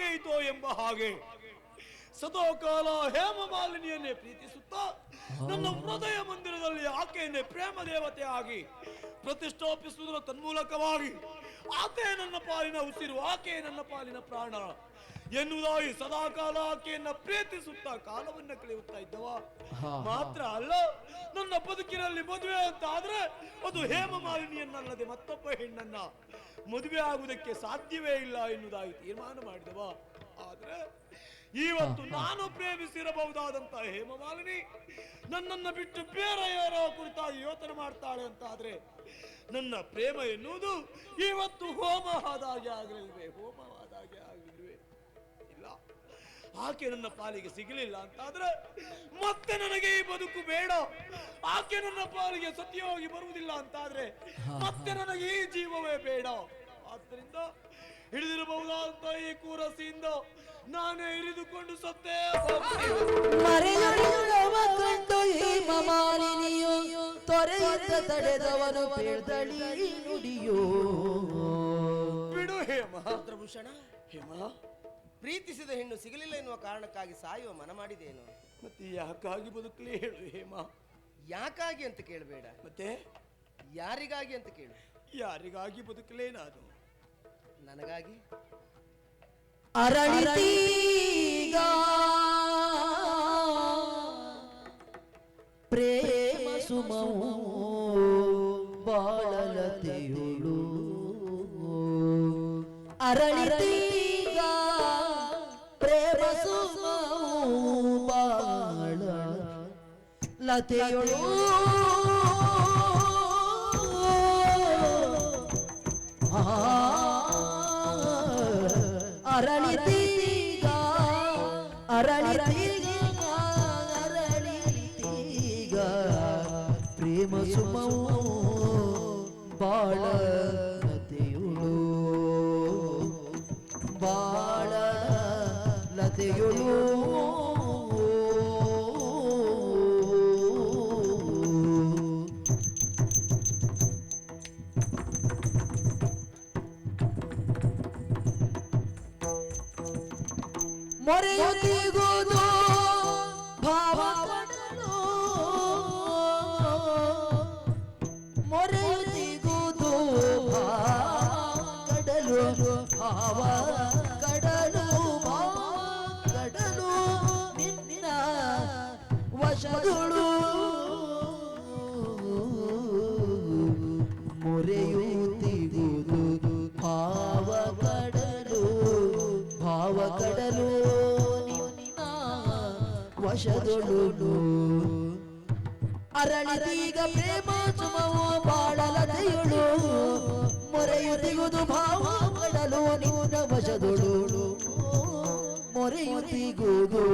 ಆಗೋಯಿತೋ ಎಂಬ ಹಾಗೆ. ಸದೋಕಾಲ ಹೇಮಮಾಲಿನಿಯನ್ನೇ ಪ್ರೀತಿಸುತ್ತಾ ನನ್ನ ಹೃದಯ ಮಂದಿರದಲ್ಲಿ ಆಕೆಯನ್ನೇ ಪ್ರೇಮ ದೇವತೆ ಆಗಿ ಪ್ರತಿಷ್ಠಾಪಿಸುವುದರ ತನ್ಮೂಲಕವಾಗಿ ಆಕೆ ನನ್ನ ಪಾಲಿನ ಉಸಿರು ಆಕೆ ನನ್ನ ಪಾಲಿನ ಪ್ರಾಣ. ಎನ್ನುವುದಾಗಿ ಸದಾಕಾಲ ಆಕೆಯನ್ನ ಪ್ರೀತಿಸುತ್ತಾ ಕಾಲವನ್ನ ಕಳೆಯುತ್ತಾ ಇದ್ದವ. ಮಾತ್ರ ಅಲ್ಲ ನನ್ನ ಬದುಕಿನಲ್ಲಿ ಮದುವೆ ಅಂತ ಆದ್ರೆ ಅದು ಹೇಮ ಮಾಲಿನಿಯನ್ನಲ್ಲದೆ ಮತ್ತೊಬ್ಬ ಹೆಣ್ಣನ್ನ. ಮದುವೆ ಆಗುವುದಕ್ಕೆ ಸಾಧ್ಯವೇ ಇಲ್ಲ ಎನ್ನುವುದಾಗಿ ತೀರ್ಮಾನ ಮಾಡಿದವ. ಆದ್ರೆ ಇವತ್ತು ನಾನು ಪ್ರೇಮಿಸಿರಬಹುದಾದಂತ ಹೇಮಮಾಲಿನಿ ನನ್ನನ್ನ ಬಿಟ್ಟು ಬೇರೆ ಯಾರೋ ಕುರಿತಾಗಿ ಯೋಚನೆ ಮಾಡ್ತಾಳೆ ಅಂತ ಆದ್ರೆ ನನ್ನ ಪ್ರೇಮ ಎನ್ನುವುದು ಇವತ್ತು ಹೋಮ ಆದಾಗೆ ಆಗಲಿಲ್ವೇ? ಇಲ್ಲ ಆಕೆ ನನ್ನ ಪಾಲಿಗೆ ಸಿಗಲಿಲ್ಲ ಅಂತಾದ್ರೆ ಮತ್ತೆ ನನಗೆ ಈ ಬದುಕು ಬೇಡ. ಆಕೆ ನನ್ನ ಪಾಲಿಗೆ ಸತ್ಯವಾಗಿ ಬರುವುದಿಲ್ಲ ಅಂತಾದ್ರೆ ಮತ್ತೆ ನನಗೆ ಈ ಜೀವವೇ ಬೇಡ. ಆದ್ದರಿಂದ ಹಿಡಿದಿರಬಹುದಾದಂತ ಈ ಕೂರಸಿಯಿಂದ ನಾನೇ ಹಿಡಿದುಕೊಂಡು ಸತ್ತೇ ಹೋಗ್ತೀನಿ. ಮರೆಯುಳ್ಳವ ಕಂಡು ಈ ಮಮಾಲಿನಿಯು ತೊರೆಯಿಂದ ತಡೆದವನು ನುಡಿಯೋ. ಬಿಡು ಹೇಮ. ರುದ್ರಭೂಷಣ. ಹೇಮ? ಪ್ರೀತಿಸಿದ ಹೆಣ್ಣು ಸಿಗಲಿಲ್ಲ ಎನ್ನುವ ಕಾರಣಕ್ಕಾಗಿ ಸಾಯುವ ಮನ ಮಾಡಿದೇನು ಮತ್ತೆ ಯಾಕಾಗಿ ಬದುಕಲಿ ಹೇಳು ಹೇಮ? ಯಾಕಾಗಿ ಅಂತ ಕೇಳಬೇಡ. ಮತ್ತೆ? ಯಾರಿಗಾಗಿ ಅಂತ ಕೇಳು. ಯಾರಿಗಾಗಿ ಬದುಕಲೇ ನಾನು ನನಗಾಗಿ? ಅರಳಿತೀಗ ಪ್ರೇಮ ಸುಮವು ಬಾಳಲತೆಯುಳು ಲತೆಯುಳು ಅರಳಿತೀಗ ಅರಳಿತೀಗ ಅರಳಿತೀಗ ಪ್ರೇಮ ಸುಮವು যদি গো ವಶದೊಳು ಅರಳಿದೀಗ ಪ್ರೇಮ ಸುಮವು ಬಾಳಲತೆಯುಳು ಮೊರೆಯುತ್ತಿಗುವುದು ಭಾವ ಕಡಲು ನಿನ್ನ ವಶದೊಳು ಮೊರೆಯುತ್ತಿಗುವುದು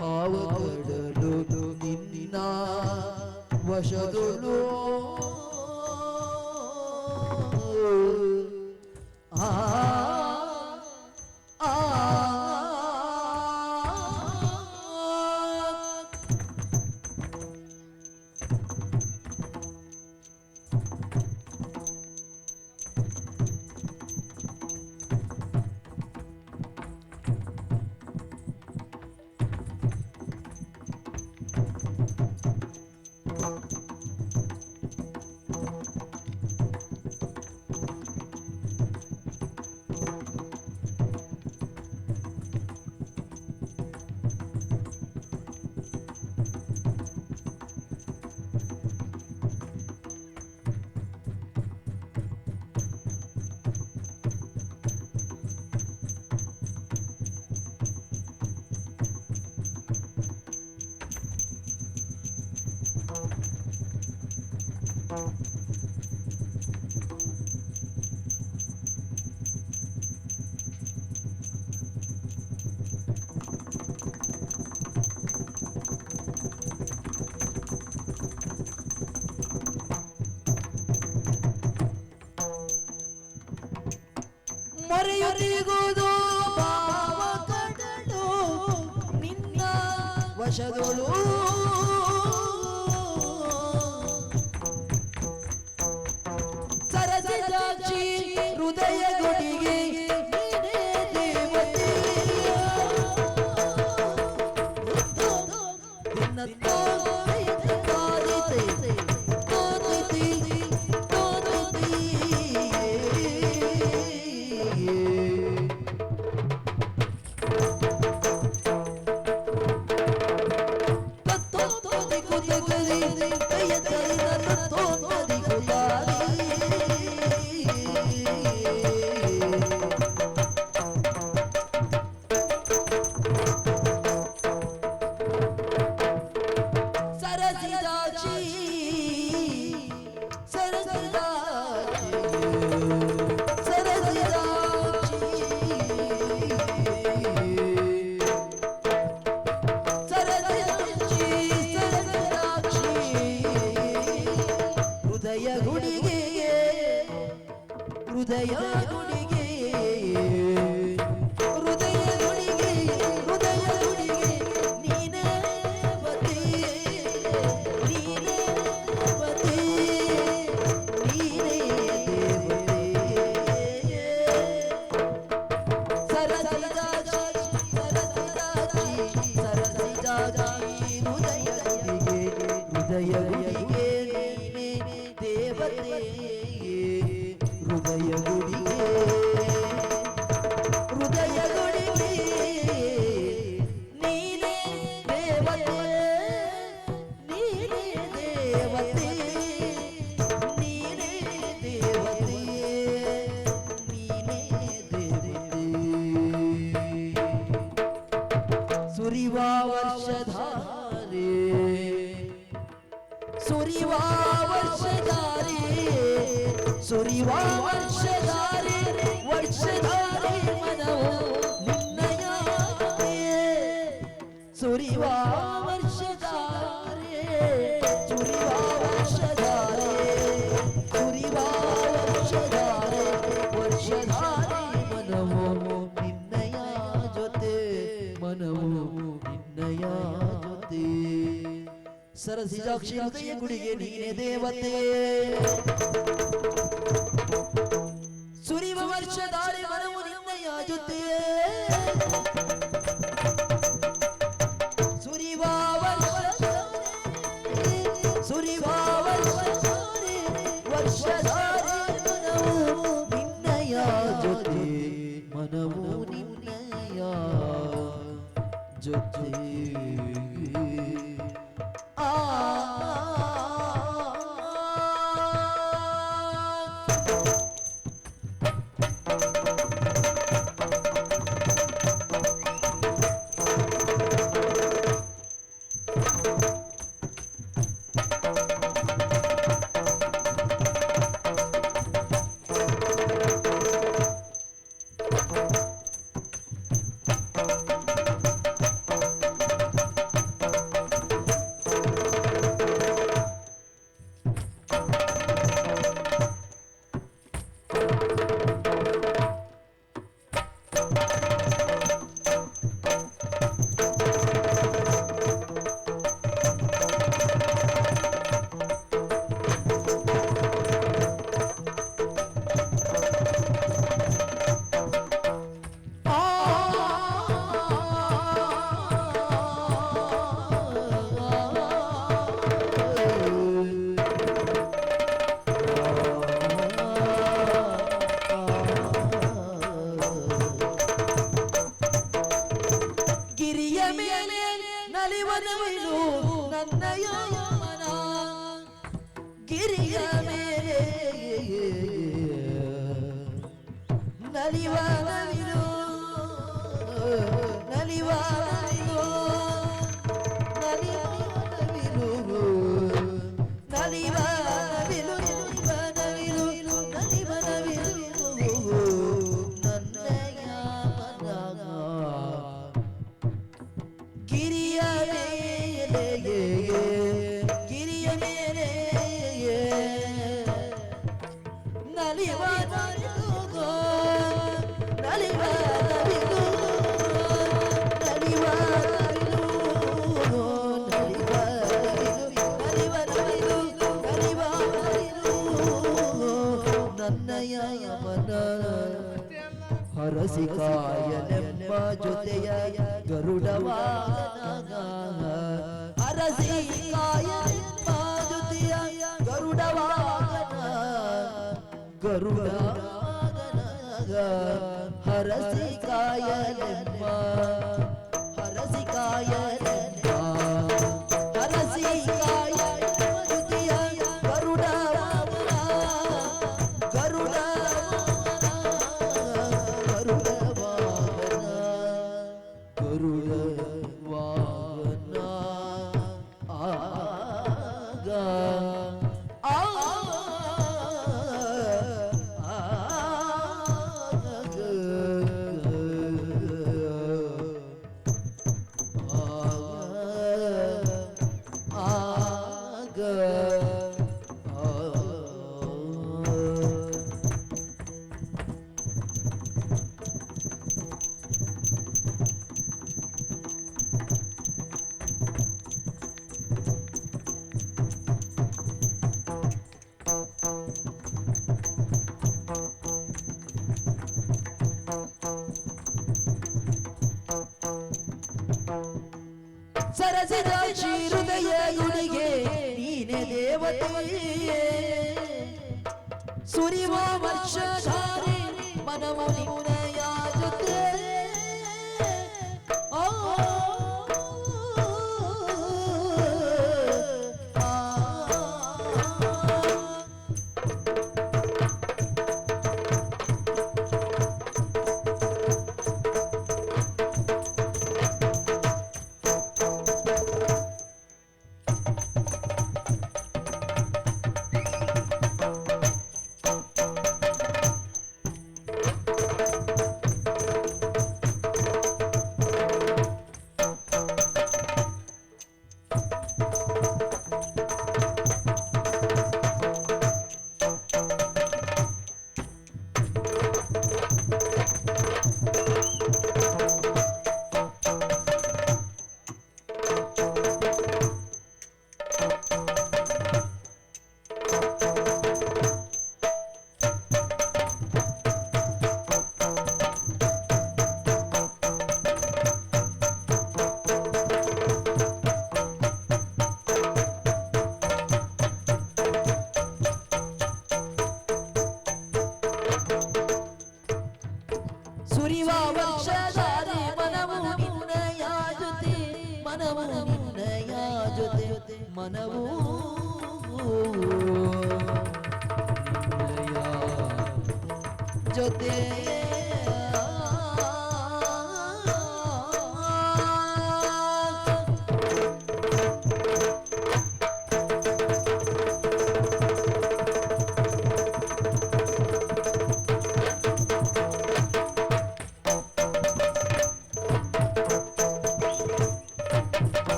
ಭಾವ ಕಡಲು ನಿನ್ನ ವಶದೊಳು ಆ ಮೊರೆಯುತ್ತಿಗುವುದು ಭಾವ ಕಡಲು ನಿನ್ನ ವಶದೊಳು ಸಸಿಸಾಕ್ಷಿ ಗುಡಿಗೆ ನೀನೇ ದೇವತೆ ಸುರಿವ ವರ್ಷದಾರಿ ಮನವು ನಿನ್ನಯ ಜೊತೆ ಸುರಿವ ವರ್ಷ ಸುರಿವ ವರ್ಷ ವರ್ಷದಾರಿ ಮನವು ನಿನ್ನಯ ಜೊತೆ ಮನವು ನಿನ್ನಯ ಜೊತೆ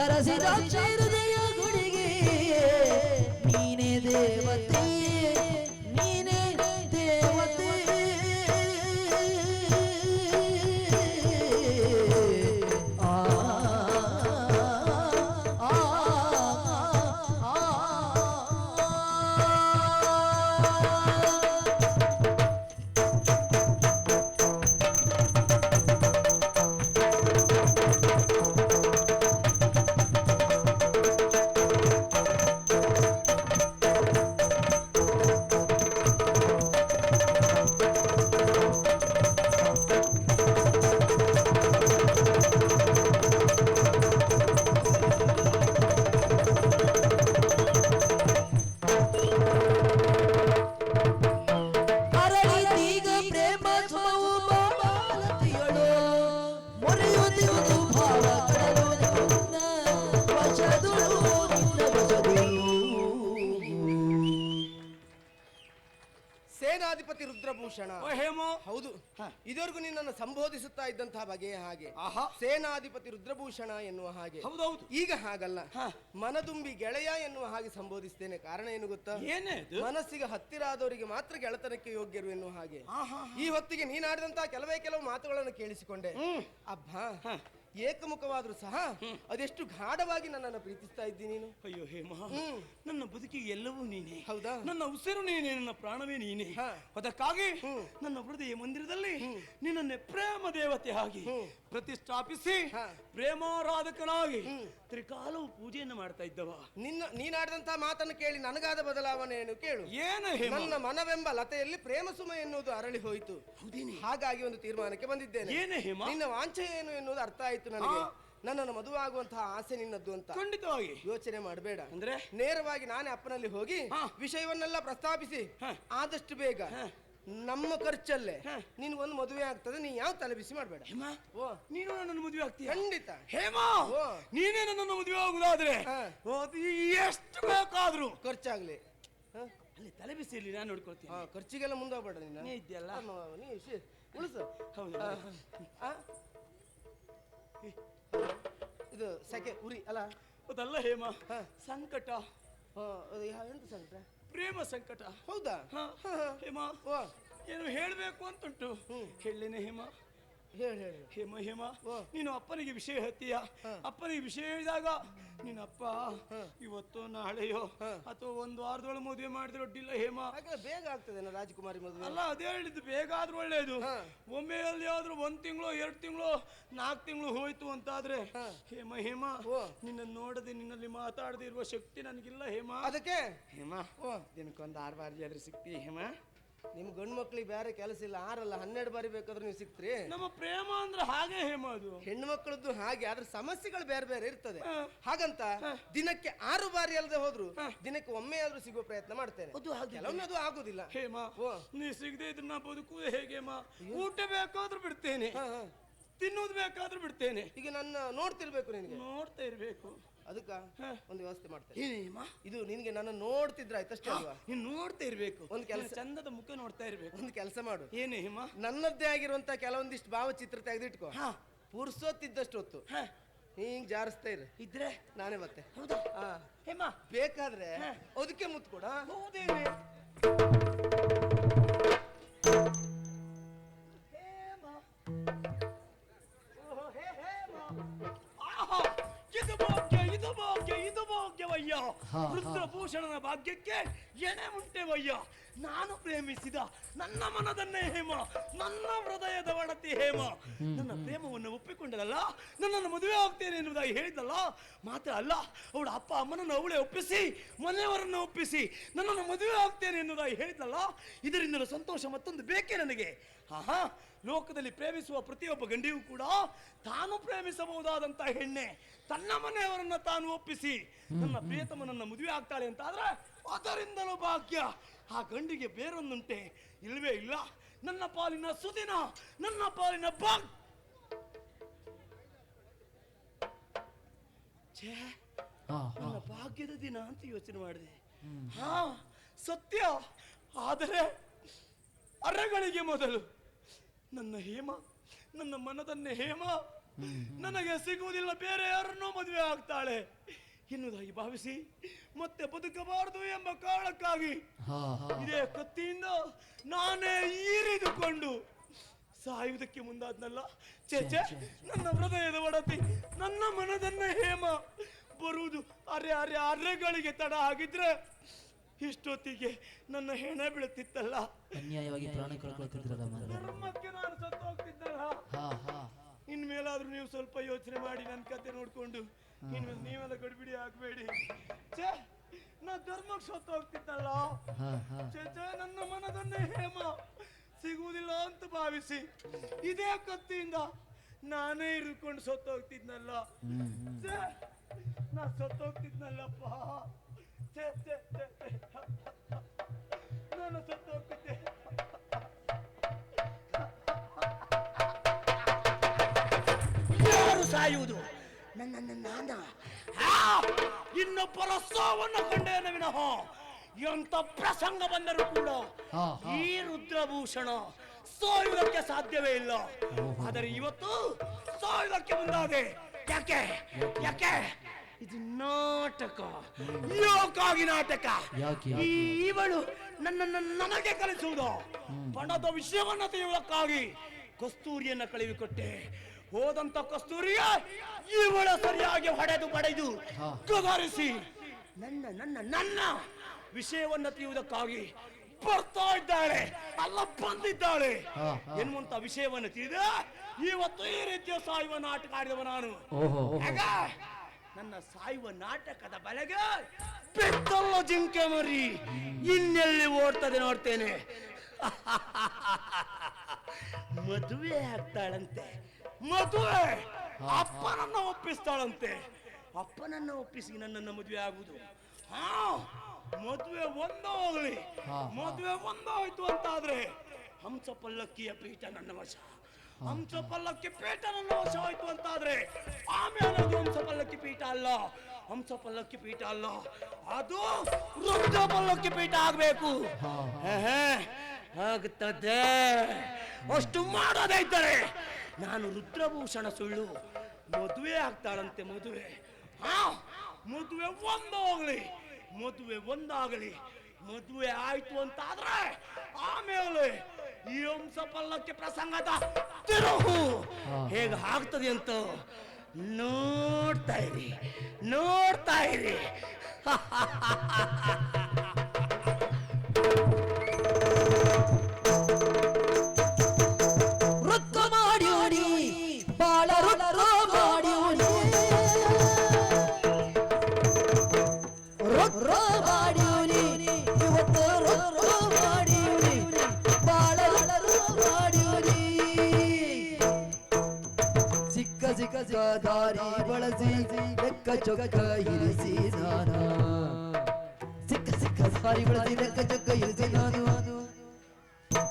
ሰረሲዳችን ಇದುವರೆಗೂ ನಿನ್ನನ್ನು ಸಂಬೋಧಿಸುತ್ತಾ ಇದ್ದಂತಹ ಬಗೆಯ ಹಾಗೆ ಆಹಾ. ಸೇನಾಧಿಪತಿ ರುದ್ರಭೂಷಣ ಎನ್ನುವ ಹಾಗೆ. ಹೌದೌದು ಈಗ ಹಾಗಲ್ಲ. ಹ. ಮನದುಂಬಿ ಗೆಳೆಯ ಎನ್ನುವ ಹಾಗೆ ಸಂಬೋಧಿಸ್ತೇನೆ. ಕಾರಣ ಏನು ಗೊತ್ತಾ? ಏನೇ ಇದು? ಮನಸ್ಸಿಗೆ ಹತ್ತಿರ ಆದವರಿಗೆ ಮಾತ್ರ ಗೆಳತನಕ್ಕೆ ಯೋಗ್ಯರು ಎನ್ನುವ ಹಾಗೆ. ಆಹಾ. ಈ ಹೊತ್ತಿಗೆ ನೀನಾಡಿದಂತಹ ಕೆಲವೇ ಕೆಲವು ಮಾತುಗಳನ್ನು ಕೇಳಿಸಿಕೊಂಡೆ. ಅಬ್ಬಾ. ಏಕಮುಖವಾದ್ರೂ ಸಹ ಅದೆಷ್ಟು ಗಾಢವಾಗಿ ನನ್ನನ್ನು ಪ್ರೀತಿಸ್ತಾ ಇದ್ದಿ ನೀನು ಅಯ್ಯೋ ಹೇಮ. ನನ್ನ ಬದುಕಿಗೆ ಎಲ್ಲವೂ ನೀನೆ ಹೌದಾ ನನ್ನ ಉಸಿರು ನೀನೆ ನನ್ನ ಪ್ರಾಣವೇ ನೀನೆ. ಅದಕ್ಕಾಗಿ ನನ್ನ ಹೃದಯ ಮಂದಿರದಲ್ಲಿ ನಿನ್ನನ್ನೇ ಪ್ರೇಮ ದೇವತೆ ಆಗಿ. ಪ್ರತಿಷ್ಠಾಪಿಸಿ. ಪ್ರೇಮಾರಾಧಕನಾಗಿ. ತ್ರಿಕಾಲವು ಪೂಜೆಯನ್ನು ಮಾಡ್ತಾ ಇದ್ದವ. ನಿನ್ನ ನೀನಾಡಿದಂತಹ ಮಾತನ್ನು ಕೇಳಿ ನನಗಾದ ಬದಲಾವಣೆ ಏನು ಕೇಳು. ಏನು ನನ್ನ ಮನವೆಂಬ ಲತೆಯಲ್ಲಿ ಪ್ರೇಮ ಸುಮ ಎನ್ನುವುದು ಅರಳಿ ಹೋಯಿತು. ಹಾಗಾಗಿ ಒಂದು ತೀರ್ಮಾನಕ್ಕೆ ಬಂದಿದ್ದೇನೆ. ಏನು ಹೇಮ? ನಿನ್ನ ವಾಂಛೆ ಏನು ಎನ್ನುವುದು ಅರ್ಥ ಆಯ್ತು ನನಗೆ. ನನ್ನನ್ನು ಮದುವಾಗುವಂತಹ ಆಸೆ ನಿನ್ನದ್ದು ಅಂತ. ಖಂಡಿತವಾಗಿ. ಯೋಚನೆ ಮಾಡಬೇಡ. ಅಂದ್ರೆ? ನೇರವಾಗಿ ನಾನೇ ಅಪ್ಪನಲ್ಲಿ ಹೋಗಿ ವಿಷಯವನ್ನೆಲ್ಲ ಪ್ರಸ್ತಾಪಿಸಿ. ಆದಷ್ಟು ಬೇಗ. ನಮ್ಮ ಖರ್ಚಲ್ಲೇ. ನಿನ್ಗೊಂದು ಮದುವೆ ಆಗ್ತದೆ ನೀ ಯಾವ ತಲೆ ಬಿಸಿ ಮಾಡಬೇಡ. ಹೇಮಾ ಓ. ನೀನು ನನ್ನ ಮದುವೆ ಆಗ್ತೀಯ? ಖಂಡಿತ. ಹೇಮಾ ಓ. ನೀನೇ ನನ್ನನ್ನು ಮದುವೆ ಆಗುದಾದ್ರೆ? ಎಷ್ಟು ಬೇಕಾದ್ರು. ಖರ್ಚಾಗ್ಲಿ? ಅಲ್ಲಿ ತಲೆ ಬಿಸಿ ಇರ್ಲಿ ನಾನು ನೋಡ್ಕೊಳ್ತೀನಿ. ಖರ್ಚಿಗೆಲ್ಲ ಮುಂದೋಗ್ಬೇಡ ನೀನು. ನೀ ಇದೆಯಲ್ಲ ನೀ ಉಳಿಸು. ಹೌದು? ಇದು ಸೆಕೆ ಉರಿ ಅಲ್ಲ? ಅದಲ್ಲ ಹೇಮಾ. ಸಂಕಟ. ಎಂತ ಸಂಕಟ? ಪ್ರೇಮ ಸಂಕಟ. ಹೌದಾ? ಹೇಮಾ ಏನು ಹೇಳಬೇಕು ಅಂತುಂಟು ಹೇಳೇನೆ ಹೇಮ. ಹೇಳಿ ಹೇಳಿ. ಹೇಮ ಹೇಮ. ನೀನು ಅಪ್ಪನಿಗೆ ವಿಷಯ ಹೇಳ್ತೀಯ. ಅಪ್ಪನಿಗೆ ವಿಷಯ ಹೇಳಿದಾಗ ನಿನ್ನಪ್ಪ ಇವತ್ತು ನಾಳೆಯೋ ಅಥವಾ ಒಂದು ವಾರದೊಳಗೆ ಮದುವೆ ಮಾಡಿದ್ರೆ ಅಡ್ಡಿಲ್ಲ ಹೇಮ. ಬೇಗ ಆಗ್ತದೆ ರಾಜಕುಮಾರಿ ಮದುವೆ? ಅಲ್ಲ ಅದೇ ಹೇಳಿದ್ದು ಬೇಗ ಆದ್ರೂ ಒಳ್ಳೇದು. ಹಾ. ಒಮ್ಮೆ ಅಲ್ಲಿ ಆದ್ರೂ ಒಂದ್ ತಿಂಗಳು ಎರಡು ತಿಂಗಳು ನಾಲ್ಕು ತಿಂಗಳು ಹೋಯ್ತು ಅಂತಾದ್ರೆ ಹಾ. ಹೇಮ ಹೇಮ. ನಿನ್ನ ನೋಡದೆ ನಿನ್ನಲ್ಲಿ ಮಾತಾಡದೆ ಇರುವ ಶಕ್ತಿ ನನಗಿಲ್ಲ ಹೇಮ. ಅದಕ್ಕೆ? ಹೇಮ ಓ. ದಿನಕ್ಕೊಂದು ಆರು ಬಾರಿ ಆದ್ರೆ ಸಿಕ್ತಿ ಹೇಮ? ನಿಮ್ ಗಂಡು ಮಕ್ಳಿಗೆ ಬೇರೆ ಕೆಲಸ ಇಲ್ಲ. ಆರಲ್ಲ ಹನ್ನೆರಡು ಬಾರಿ ಬೇಕಾದ್ರೂ ನೀವು ಸಿಕ್ತ್ರಿ. ನಮ್ಮ ಪ್ರೇಮ ಅಂದ್ರೆ ಹಾಗೆ ಹೇಮ ಅದು ಹೆಣ್ಣು ಮಕ್ಕಳದ್ದು ಹಾಗೆ ಅದ್ರ ಸಮಸ್ಯೆಗಳು ಬೇರೆ ಬೇರೆ ಇರ್ತದೆ. ಹಾಗಂತ ದಿನಕ್ಕೆ ಆರು ಬಾರಿ ಅಲ್ಲದೆ ಹೋದ್ರು ದಿನಕ್ಕೆ ಒಮ್ಮೆ ಆದ್ರೂ ಸಿಗುವ ಪ್ರಯತ್ನ ಮಾಡ್ತೇನೆ. ಅದು ಹಾಗೆ. ಕೆಲವೊಮ್ಮೆ ಅದು ಆಗುದಿಲ್ಲ. ಹೇಮ ಓ. ನೀ ಸಿಗದೆ ಇದ್ರೆ ನಾ ಬದುಕು ಹೇಗೆ ಊಟ ಬೇಕಾದ್ರೂ ಬಿಡ್ತೇನೆ. ಹಾ, ಹಾ. ತಿನ್ನೋದು ಬೇಕಾದ್ರೂ ಬಿಡ್ತೇನೆ. ಈಗ ನನ್ನ ನೋಡ್ತಿರ್ಬೇಕು ನಿನಗೆ. ನೋಡ್ತಾ ಇರ್ಬೇಕು. ಅದಕ್ಕ. ಒಂದು ವ್ಯವಸ್ಥೆ ಮಾಡ್ತೇನೆ. ಏನೇ ಹೇಮ ಇದು ನಿನಗೆ ನನ್ನ ನೋಡ್ತಿದ್ರೆ ಆಯ್ತಷ್ಟೇ ಅಲ್ವಾ? ನೀನ್ ನೋಡ್ತಾ ಇರ್ಬೇಕು. ಒಂದು ಕೆಲಸ ಚಂದದ ಮುಖ ನೋಡ್ತಾ ಇರ್ಬೇಕು. ಒಂದು ಕೆಲಸ ಮಾಡು. ಏನು ಹಿಮ್ಮ ನನ್ನದ್ದೇ ಆಗಿರುವಂತ ಕೆಲವೊಂದಿಷ್ಟು ಭಾವಚಿತ್ರ ತೆಗೆದಿಟ್ಕೋ. ಹಾ. ಪುರ್ಸೊತ್ತಿದ್ದಷ್ಟು ಹೊತ್ತು. ಹಾ. ಹಿಂಗ್ ಜಾರಿಸ್ತಾ ಇರು. ಇದ್ರೆ? ನಾನೇ ಮತ್ತೆ. ಹೌದಾ? ಹೇಮ? ಬೇಕಾದ್ರೆ ಅದಕ್ಕೆ ಮುತ್ಕೊಡ ಕೊಡ ಹೌದೇನೆ ಹಾ. ಭಾಗ್ಯಕ್ಕೆ ಎಣೆ ಉಂಟೆವಯ್ಯ ನಾನು ಪ್ರೇಮಿಸಿದ ನನ್ನ ಮನದನ್ನೇ ಹೇಮ ನನ್ನ ಹೃದಯದ ಒಡತಿ ಹೇಮ. ನನ್ನ ಪ್ರೇಮವನ್ನು ಒಪ್ಪಿಕೊಂಡಲ್ಲ ನನ್ನನ್ನು ಮದುವೆ ಆಗ್ತೇನೆ ಎನ್ನುವುದಾಗಿ ಹೇಳಿದಲ್ಲ ಮಾತ್ರ ಅಲ್ಲ ಅವಳ ಅಪ್ಪ ಅಮ್ಮನನ್ನು ಅವಳೇ ಒಪ್ಪಿಸಿ ಮನೆಯವರನ್ನು ಒಪ್ಪಿಸಿ ನನ್ನನ್ನು ಮದುವೆ ಆಗ್ತೇನೆ ಎನ್ನುವುದಾಗಿ ಹೇಳಿದಲ್ಲ ಇದರಿಂದಲೂ ಸಂತೋಷ ಮತ್ತೊಂದು ಬೇಕೇ ನನಗೆ. ಆಹಾ ಲೋಕದಲ್ಲಿ ಪ್ರೇಮಿಸುವ ಪ್ರತಿಯೊಬ್ಬ ಗಂಡಿಯೂ ಕೂಡ ತಾನು ಪ್ರೇಮಿಸಬಹುದಾದಂತ ಹೆಣ್ಣೆ ತನ್ನ ಮನೆಯವರನ್ನ ತಾನು ಒಪ್ಪಿಸಿ. ನನ್ನ ಪ್ರಿಯತಮನನ್ನ ಮದುವೆ ಆಗ್ತಾಳೆ ಅಂತ ಆದ್ರೆ ಅದರಿಂದಲೂ ಭಾಗ್ಯ. ಆ ಗಂಡಿಗೆ ಬೇರೊಂದುಂಟೆ. ಇಲ್ವೇ ಇಲ್ಲ. ನನ್ನ ಪಾಲಿನ ಸುದಿನ ನನ್ನ ಪಾಲಿನ ಭಾಗ್ ಛೇ ನನ್ನ ಭಾಗ್ಯದ ದಿನ ಅಂತ ಯೋಚನೆ ಮಾಡಿದೆ. ಹಾ ಸತ್ಯ. ಆದರೆ ಅರಗಳಿಗೆ ಮೊದಲು. ನನ್ನ ಹೇಮ ನನ್ನ ಮನದನ್ನ ಹೇಮ. ನನಗೆ ಸಿಗುವುದಿಲ್ಲ ಬೇರೆ ಯಾರನ್ನೋ ಮದುವೆ ಆಗ್ತಾಳೆ. ಎನ್ನುವುದಾಗಿ ಭಾವಿಸಿ ಮತ್ತೆ ಬದುಕಬಾರದು ಎಂಬ ಕಾರಣಕ್ಕಾಗಿ ಇದೇ ಕತ್ತಿಯಿಂದ ನಾನೇ ಈರಿದುಕೊಂಡು ಸಾಯುವುದಕ್ಕೆ ಮುಂದಾದ್ನಲ್ಲ. ಛೇ ಛೇ. ನನ್ನ ಹೃದಯದ ಒಡತಿ ನನ್ನ ಮನದನ್ನ ಹೇಮ. ಬರುವುದು ಅರೆ ಅರೆ ಅರೆಗಳಿಗೆ ತಡ ಆಗಿದ್ರೆ ಇಷ್ಟೊತ್ತಿಗೆ ನನ್ನ ಹೆಣ ಬೀಳುತ್ತಿತ್ತಲ್ಲ? ಅನ್ಯಾಯವಾಗಿ ಪ್ರಾಣ ಕಳ್ಕೊಳ್ತಿದ್ರಲ್ಲ ಧರ್ಮಕ್ಕೆ ನಾನು ಸತ್ತು ಹೋಗ್ತಿದ್ದಲ್ಲ ಹಾ ಹಾ. ಇನ್ಮೇಲಾದ್ರೂ ನೀವು ಸ್ವಲ್ಪ ಯೋಚನೆ ಮಾಡಿ ನನ್ನ ಕತೆ ನೋಡ್ಕೊಂಡು. ಇನ್ಮೇಲೆ ನೀವೆಲ್ಲ ಗಡಿಬಿಡಿ ಆಗ್ಬೇಡಿ. ಛೇ ನಾ ಧರ್ಮಕ್ಕೆ ಸತ್ತು ಹೋಗ್ತಿದ್ದಲ್ಲ ಹಾ ಹಾ. ಛೇ, ಛೇ, ನನ್ನ ಮನದನ್ನೇ ಹೇಮ. ಸಿಗುವುದಿಲ್ಲ ಅಂತ ಭಾವಿಸಿ ಇದೇ ಕತ್ತಿಯಿಂದ ನಾನೇ ಇರ್ಕೊಂಡು ಸತ್ತೋಗ್ತಿದ್ನಲ್ಲ. ಛೇ, ನಾ ಸತ್ತೋಗ್ತಿದ್ನಲ್ಲಪ್ಪ. ಛೇ, ಛೇ, ಛೇ, ಛೇ. ನಾನು ಸತ್ತೋಗ್ತಿದ್ದೆ ಯಾರು ಸಾಯುವುದು? ನನ್ನ ನನ್ನ! ಇನ್ನೊಬ್ಬರ ಸಾವನ್ನು ಕಂಡೇನ ವಿನಃ ಎಂತ ಪ್ರಸಂಗ ಬಂದರೂ ಕೂಡ. ಈ ರುದ್ರಭೂಷಣ ಸಾಯುವುದಕ್ಕೆ ಸಾಧ್ಯವೇ ಇಲ್ಲ. ಆದರೆ ಇವತ್ತು ಸಾಯುವುದಕ್ಕೆ ಮುಂದಾದೆ. ಯಾಕೆ? ಯಾಕೆ? ಇದು ನಾಟಕ. ಯೋಕಾಗಿ ನಾಟಕ? ಯಾಕೆ? ಈ ಇವಳು ನನ್ನನ್ನು ನನಗೆ ಕಲಿಸುವುದು. ಪಣದ ವಿಷಯವನ್ನ ತೆಗೆಯುವುದಕ್ಕಾಗಿ ಕಸ್ತೂರಿಯನ್ನ ಕಳುಹಿಕೊಟ್ಟೆ ಹೋದಂತ ಕಸ್ತೂರಿಯ ಇವಳ ಸರಿಯಾಗಿ ಹೊಡೆದು ಪಡೆದು ಹಾ. ಗದರಿಸಿ ನನ್ನ ನನ್ನ ನನ್ನ ವಿಷಯವನ್ನ ತಿಳಿಯುವುದಕ್ಕಾಗಿ ಬರ್ತಾ ಇದ್ದಾಳೆ. ಅಲ್ಲ ಬಂದಿದ್ದಾಳೆ. ಹಾ, ಹಾ. ಎನ್ನುವಂತ ವಿಷಯವನ್ನು ತಿಳಿದ ಇವತ್ತು ಈ ರೀತಿಯ ಸಾಯುವ ನಾಟಕ ಆಡಿದವ ನಾನು. ಓಹೋ ಓಹೋ. ಆಗ ನನ್ನ ಸಾಯುವ ನಾಟಕದ ಬಲೆಗೆ ಪೆಟ್ಟಲ್ಲ ಜಿಂಕೆ ಮರಿ. ಇನ್ನೆಲ್ಲಿ ಓಡ್ತದೆ ನೋಡ್ತೇನೆ. ಮದುವೆ ಆಗ್ತಾಳಂತೆ. ಮದುವೆ! ಅಪ್ಪನನ್ನ ಒಪ್ಪಿಸ್ತಾಳಂತೆ. ಅಪ್ಪನನ್ನ ಒಪ್ಪಿಸಿ ನನ್ನನ್ನು ಮದುವೆ ಆಗುವುದು. ಹಾ ಮದುವೆ ಒಂದೋ ಹೋಗ್ಲಿ ಮದುವೆ ಹಾ. ಮದುವೆ ಅಂತ ಅಂತಾದ್ರೆ ಹಂಸ ಪಲ್ಲಕ್ಕಿಯ ಪೀಠ ನನ್ನ ವಶ. ಹಂಸ ಪಲ್ಲಕ್ಕಿ ಪೀಠ ನನ್ನ ವಶ ಆಯ್ತು ಅಂತಾದ್ರೆ ಆಮೇಲೆ ಅದು ಹಂಸ ಪಲ್ಲಕ್ಕಿ ಪೀಠ ಅಲ್ಲ. ಹಂಸ ಪಲ್ಲಕ್ಕಿ ಪೀಠ ಅಲ್ಲ. ಅದು ರುದ್ರ ಪಲ್ಲಕ್ಕಿ ಪೀಠ ಆಗ್ಬೇಕು. ಆಗುತ್ತದೆ ಅಷ್ಟು ಮಾಡೋದೈತಾರೆ ನಾನು ರುದ್ರಭೂಷಣ ಸುಳ್ಳು ಮದುವೆ ಆಗ್ತಾಳಂತೆ ಮದುವೆ. ಹಾ ಮದುವೆ ಒಂದಾಗಲಿ ಮದುವೆ ಒಂದಾಗಲಿ ಮದುವೆ ಆಯ್ತು ಅಂತಾದ್ರೆ ಆಮೇಲೆ ಈ ಹಂಸ ಪಲ್ಲಕ್ಕೆ ಪ್ರಸಂಗದ ತಿರುಹು. ಹೇಗೆ ಆಗ್ತದೆ ಅಂತ ನೋಡ್ತಾ ಇರಿ ನೋಡ್ತಾ ಇರಿ. ಬಳಸಿ, ಲೆಕ್ಕ ಚೊಕ್ಕ ಇರಿಸಿ ನಾನ. ಸಿಕ್ಕ ಸಿಕ್ಕ ದಾರಿ ಬಳಸಿ, ಲೆಕ್ಕ ಚೊಕ್ಕ ಇರಿಸಿ ನಾನು.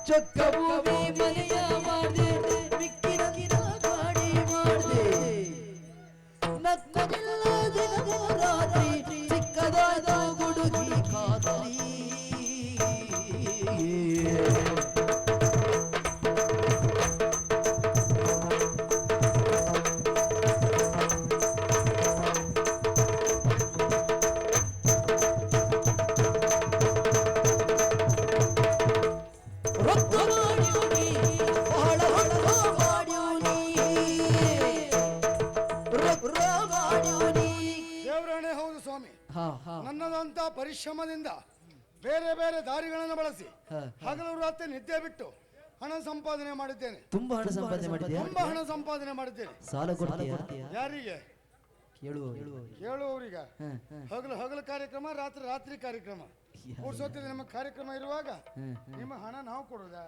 ಚೊಕ್ಕ ಭೂಮಿ ಮನೆಯ ಮಾಡಿದೆ ಬೇರೆ ದಾರಿಗಳನ್ನು ಬಳಸಿ. ಹಗಲು ರಾತ್ರಿ ನಿದ್ದೆ ಬಿಟ್ಟು ಹಣ ಸಂಪಾದನೆ ಮಾಡಿದ್ದೇನೆ. ತುಂಬಾ ಹಣ ಸಂಪಾದನೆ ಮಾಡಿದ್ಯಾ? ತುಂಬಾ ಹಣ ಸಂಪಾದನೆ ಮಾಡಿದ್ದೇನೆ. ಸಾಲ ಕೊಡ್ತೀಯಾ? ಯಾರಿಗೆ? ಕೇಳುವ ಕೇಳುವವರಿಗೆ. ಹಗಲು ಹಗಲು ಕಾರ್ಯಕ್ರಮ ರಾತ್ರಿ ರಾತ್ರಿ ಕಾರ್ಯಕ್ರಮ. ಪುರುಷೋತ್ತಿಗೆ ನಿಮ್ಮ ಕಾರ್ಯಕ್ರಮ ಇರುವಾಗ ನಿಮ್ಮ ಹಣ ನಾವು ಕೊಡೋದಾ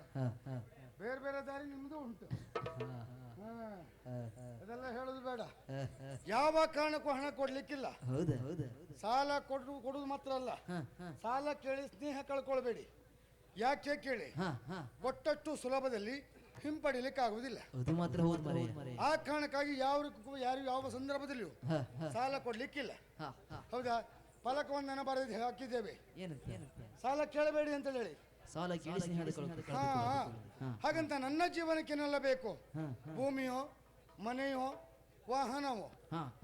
ಬೇರೆ ಬೇರೆ ದಾರಿ ನಿಮ್ದು ಉಂಟು. ಅದೆಲ್ಲ ಹೇಳುದು ಬೇಡ. ಯಾವ ಕಾರಣಕ್ಕೂ ಹಣ ಕೊಡ್ಲಿಕ್ಕಿಲ್ಲ. ಹೌದಾ. ಹೌದಾ ಸಾಲ ಕೊಡು ಕೊಡುದು ಮಾತ್ರ ಅಲ್ಲ. ಸಾಲ ಕೇಳಿ ಸ್ನೇಹ ಕಳ್ಕೊಳ್ಬೇಡಿ. ಯಾಕೆ ಕೇಳಿ? ಒಟ್ಟಷ್ಟು. ಸುಲಭದಲ್ಲಿ ಹಿಂಪಡಿಲಿಕ್ಕೆ ಆಗುವುದಿಲ್ಲ ಅದು ಮಾತ್ರ ಹೌದು ಮರೆ. ಆ ಕಾರಣಕ್ಕಾಗಿ ಯಾವ ಯಾರು ಯಾವ ಸಂದರ್ಭದಲ್ಲಿಯೂ ಸಾಲ ಕೊಡ್ಲಿಕ್ಕಿಲ್ಲ. ಹೌದಾ? ಫಲಕವನ್ನ ಬರೆದು ಹಾಕಿದ್ದೇವೆ? ಸಾಲ ಕೇಳಬೇಡಿ ಅಂತ ಹೇಳಿ. ಸಾಲ ಕೇಳಿಸಿ. ಹಾಗಂತ ನನ್ನ ಜೀವನಕ್ಕೇನೆಲ್ಲ ಬೇಕು ಭೂಮಿಯೋ ಮನೆಯೋ ವಾಹನವೋ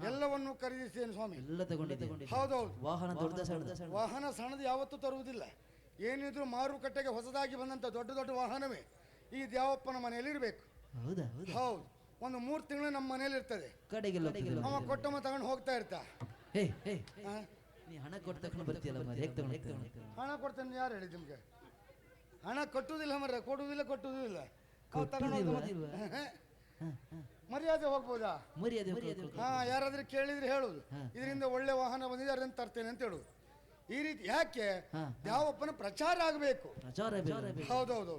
ಎಲ್ಲವನ್ನು ಖರೀದಿಸ್ತೇನೆ ಸ್ವಾಮಿ? ಎಲ್ಲ ತಗೊಂಡಿದ್ದೆ ಹೌದೌದು. ವಾಹನ ದೊಡ್ಡ ಸಣ್ಣ ವಾಹನ ಸಣ್ಣದು ಯಾವತ್ತೂ ತರುವುದಿಲ್ಲ. ಏನಿದ್ರು ಮಾರುಕಟ್ಟೆಗೆ ಹೊಸದಾಗಿ ಬಂದಂತ ದೊಡ್ಡ ದೊಡ್ಡ ವಾಹನವೇ ಈ ದ್ಯಾವಪ್ಪನ ಮನೆಯಲ್ಲಿ ಇರಬೇಕು ಹೌದಾ? ಒಂದು ಮೂರು ತಿಂಗಳು ನಮ್ಮ ಮನೆಯಲ್ಲಿ ಇರ್ತದೆ ಕಡೆಗೆಲ್ಲ ಅವ ಕೊಟ್ಟಮ್ಮ ತಗೊಂಡು ಹೋಗ್ತಾ ಇರ್ತಾ. ಹೇ ಹೇ? ನೀ ಹಣ ಕೊಟ್ಟು ತಕೊಂಡು ಬರ್ತೀಯಲ್ಲ ಮರೆ ಹೇಗೆ ತಗೊಂಡು ಹಣ ಕೊಡ್ತೇನೆ ಯಾರು ಹೇಳಿದ ನಿಮ್ಗೆ? ಹಣ ಕಟ್ಟುವುದಿಲ್ಲ ಮರ ಕೊಡುವುದಿಲ್ಲ ಕೊಟ್ಟುವುದಿಲ್ಲ. ಅವ ತಗೊಂಡು ಹೋಗ್ತಾ ಮರ್ಯಾದೆ ಹೋಗ್ಬೋದಾ? ಮರ್ಯಾದೆ ಹಾ ಯಾರಾದ್ರೂ ಕೇಳಿದ್ರೆ ಹೇಳುದು ಇದರಿಂದ ಒಳ್ಳೆ ವಾಹನ ಬಂದಿದೆ ಅದನ್ನ ತರ್ತೇನೆ ಅಂತ ಹೇಳುದು ಈ ರೀತಿ ಯಾಕೆ? ಹಾ. ಯಾವಪ್ಪನ ಪ್ರಚಾರ ಆಗಬೇಕು. ಪ್ರಚಾರ ಹೌದು ಹೌದೌದು.